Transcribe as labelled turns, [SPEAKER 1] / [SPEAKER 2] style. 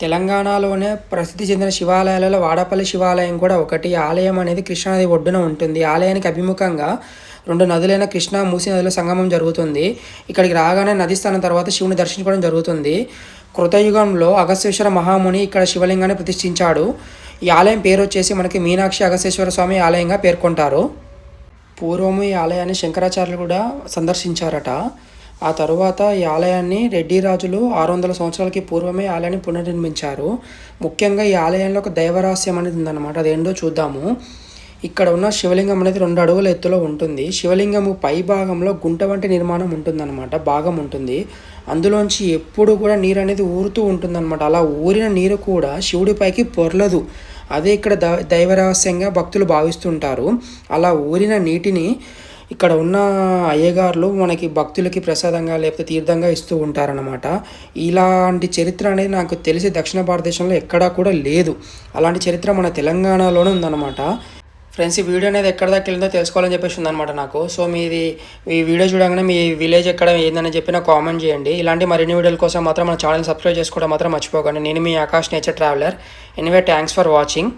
[SPEAKER 1] తెలంగాణలోనే ప్రసిద్ధి చెందిన శివాలయాలలో వాడపల్లి శివాలయం కూడా ఒకటి. ఆలయం అనేది కృష్ణానది ఒడ్డున ఉంటుంది. ఆలయానికి అభిముఖంగా రెండు నదులైన కృష్ణా మూసీ నదుల సంగమం జరుగుతుంది. ఇక్కడికి రాగానే నది స్థానం తర్వాత శివుని దర్శించుకోవడం జరుగుతుంది. కృతయుగంలో అగస్వేశ్వర మహాముని ఇక్కడ శివలింగాన్ని ప్రతిష్ఠించాడు. ఈ ఆలయం పేరు వచ్చేసి మనకి మీనాక్షి అగస్వేశ్వర స్వామి ఆలయంగా పేర్కొంటారు. పూర్వము ఈ ఆలయాన్ని శంకరాచార్యులు కూడా సందర్శించారట. ఆ తరువాత ఈ ఆలయాన్ని రెడ్డి రాజులు ఆరు వందల సంవత్సరాలకి పూర్వమే ఆలయాన్ని పునర్నిర్మించారు. ముఖ్యంగా ఈ ఆలయంలో ఒక దైవరహస్యం అనేది ఉందన్నమాట. అదేంటో చూద్దాము. ఇక్కడ ఉన్న శివలింగం అనేది రెండు అడుగుల ఎత్తులో ఉంటుంది. శివలింగము పై భాగంలో గుంట వంటి నిర్మాణం ఉంటుందన్నమాట. భాగం ఉంటుంది. అందులోంచి ఎప్పుడు కూడా నీరు అనేది ఊరుతూ ఉంటుందన్నమాట. అలా ఊరిన నీరు కూడా శివుడి పైకి పొరలదు. అదే ఇక్కడ ద దైవరహస్యంగా భక్తులు భావిస్తుంటారు. అలా ఊరిన నీటిని ఇక్కడ ఉన్న అయ్యగారులు మనకి భక్తులకి ప్రసాదంగా లేకపోతే తీర్థంగా ఇస్తూ ఉంటారనమాట ఇలాంటి చరిత్ర అనేది నాకు తెలిసి దక్షిణ భారతదేశంలో ఎక్కడా కూడా లేదు. అలాంటి చరిత్ర మన తెలంగాణలోనే ఉందన్నమాట. ఫ్రెండ్స్ ఈ వీడియో అనేది ఎక్కడ దాకా వెళ్ళిందో తెలుసుకోవాలని చెప్పేసి ఉందన్నమాట నాకు. సో మీది ఈ వీడియో చూడగానే మీ విలేజ్ ఎక్కడ ఏందని చెప్పి నాకు కామెంట్ చేయండి. ఇలాంటి మరిన్ని వీడియోల కోసం మాత్రం మన ఛానల్ సబ్స్క్రైబ్ చేసుకోవడం మాత్రం మర్చిపోకండి. నేను మీ Akash nature traveller. Anyway thanks for watching.